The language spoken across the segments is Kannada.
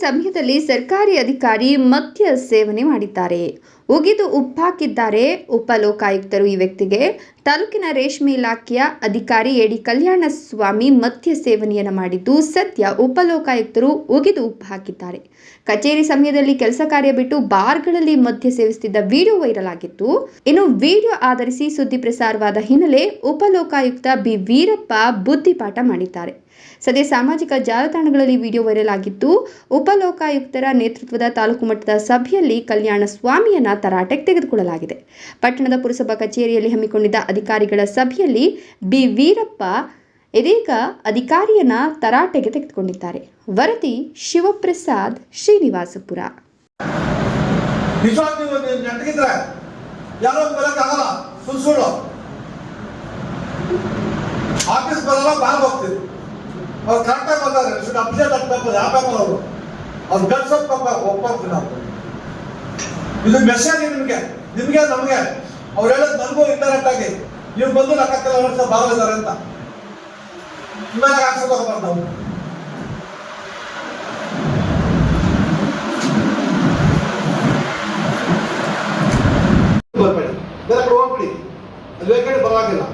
ಸಮಯದಲ್ಲಿ ಸರ್ಕಾರಿ ಅಧಿಕಾರಿ ಮದ್ಯ ಸೇವನೆ ಮಾಡಿದ್ದಾರೆ. ಉಗಿದು ಉಪ್ಪಾಕಿದ್ದಾರೆ ಉಪಲೋಕಾಯುಕ್ತರು ಈ ವ್ಯಕ್ತಿಗೆ. ತಾಲೂಕಿನ ರೇಷ್ಮೆ ಇಲಾಖೆಯ ಅಧಿಕಾರಿ ಎಡಿ ಕಲ್ಯಾಣ ಸ್ವಾಮಿ ಮದ್ಯ ಸೇವನೆಯನ್ನು ಮಾಡಿದ್ದು, ಸದ್ಯ ಉಪಲೋಕಾಯುಕ್ತರು ಉಗಿದು ಉಪ್ಪು ಹಾಕಿದ್ದಾರೆ ಕಚೇರಿ ಸಮಯದಲ್ಲಿ ಕೆಲಸ ಕಾರ್ಯ ಬಿಟ್ಟು ಬಾರ್ಗಳಲ್ಲಿ ಮದ್ಯ ಸೇವಿಸುತ್ತಿದ್ದ ವಿಡಿಯೋ ವೈರಲ್ ಆಗಿತ್ತು ಇನ್ನು ವಿಡಿಯೋ ಆಧರಿಸಿ ಸುದ್ದಿ ಪ್ರಸಾರವಾದ ಹಿನ್ನೆಲೆ ಉಪಲೋಕಾಯುಕ್ತ ಬಿ. ವೀರಪ್ಪ ಬುದ್ಧಿಪಾಠ ಮಾಡಿದ್ದಾರೆ. ಸದ್ಯ ಸಾಮಾಜಿಕ ಜಾಲತಾಣಗಳಲ್ಲಿ ವಿಡಿಯೋ ವೈರಲ್ ಆಗಿದ್ದು ಉಪಲೋಕಾಯುಕ್ತರ ನೇತೃತ್ವದ ತಾಲೂಕು ಮಟ್ಟದ ಸಭೆಯಲ್ಲಿ ಕಲ್ಯಾಣ ಸ್ವಾಮಿಯನ್ನ ತರಾಟೆಗೆ ತೆಗೆದುಕೊಳ್ಳಲಾಗಿದೆ. ಪಟ್ಟಣದ ಪುರಸಭಾ ಕಚೇರಿಯಲ್ಲಿ ಹಮ್ಮಿಕೊಂಡಿದ್ದ ಅಧಿಕಾರಿಗಳ ಸಭೆಯಲ್ಲಿ ಬಿ. ವೀರಪ್ಪ ಇದೀಗ ಅಧಿಕಾರಿಯನ್ನ ತರಾಟೆಗೆ ತೆಗೆದುಕೊಂಡಿದ್ದಾರೆ. ವರದಿ ಶಿವಪ್ರಸಾದ್ ಶ್ರೀನಿವಾಸಪುರ. ಆಫೀಸ್ ಬರಲ್ಲ ಬಾಂಗ್ ಹೋಗ್ತೀವಿ. ಅವ್ರು ಕರೆಕ್ಟಾಗಿ ಬಂದಾರೆ. ಅಪ್ಡೇಟ್ ಪೇಪರ್ ಯಾವ ಪೇಪರ್ ಅವರು? ಅವ್ರು ಗಳಿಸೋದು ಒಪ್ಪ ಒಪ್ಪಿರ್ತೀವಿ ನಾವು ಇದು ಮೆಸೇಜ್ ನಿಮಗೆ. ನಿಮಗೆ ನಮಗೆ. ಅವ್ರು ಹೇಳೋದು ನನಗೂ ಇಂಡೈರೆಕ್ಟ್ ಆಗಿ ನೀವು ಬಂದು ಲೆಕ್ಕ ವರ್ಷ ಬಾಗಿದ್ದಾರೆ ಅಂತ. ಆಕ್ಷನ್ ತಗೋಬಾರ್ದು ನಾವು? ಬೇರೆ ಬರವಾಗಿಲ್ಲ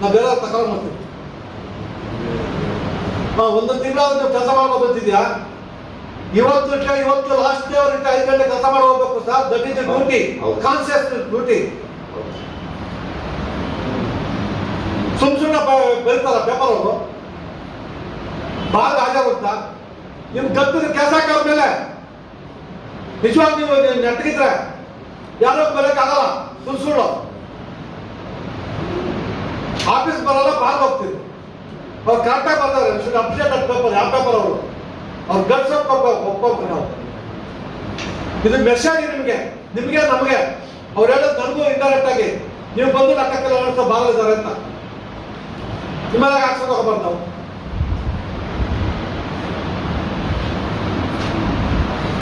ನಾವು ಬೇರೆ ತಗೊಂಡು ಮಾಡ್ತೀವಿ ಒಂದು ತಿಂಗಳಾದ್ರೂ ಕೆಲಸ ಮಾಡ್ಬೋದು ಬಂದಿದ್ಯಾ ಇವತ್ತು ಇವತ್ತು ಲಾಸ್ಟ್ ಡೇ ಅವ್ರು ಇಟ್ಟ ಐದು ಗಂಟೆ ಕೆಲಸ ಮಾಡಿ ಹೋಗ್ಬೇಕು sir. That is duty. Conscious duty ಸುಮ್ ಸುಮ್ಮನೆ ಬರೀತಾರ ಪೇಪರ್ ಅವರು ಭಾಗ ಹಾಜಾಗುತ್ತಾ ನಿಮ್ ಗದ್ದು ಕೆಲಸ ಮೇಲೆ. ನಿಜವಾಗ ನೀವು ನೆಟ್ಟಿದ್ರೆ ನೆಟ್ಟಗಿದ್ರೆ ಯಾರೋ ಬರೋಕ್ಕಾಗಲ್ಲ. ಸುಳ್ಳು ಸುಳ್ಳು ಆಫೀಸ್ ಬರಲ್ಲ ಬಾಗ ಹೋಗ್ತಿದ್ರು ಅವ್ರು ಕರೆಕ್ಟಾಗಿ ಬರ್ತಾರೆ. ಅಪ್ಡೇಟ್ ಪೇಪರ್ ಯಾವ ಪೇಪರ್ ಅವರು? ಅವ್ರು ಪೇಪರ್ ಒಪ್ಕೋಬೇಕು ನಾವು ಇದು ಮೆಸೇಜ್ ನಿಮಗೆ. ನಿಮಗೆ, ನಮಗೆ. ಅವ್ರು ಹೇಳೋದು ನನಗೂ ಇಂಡೈರೆಕ್ಟ್ ಆಗಿ, ನೀವು ಬಂದು ಲಕ್ಕ ಕಿಲೋಮೀಟರ್ ಬಾಗಲಿದ್ದಾರೆ ಅಂತ. ನಿಮ್ಮೆಲ್ಲ ಹಾಕ್ಸೋಕೆ ತಗೋಬಾರ್ದು ನಾವು.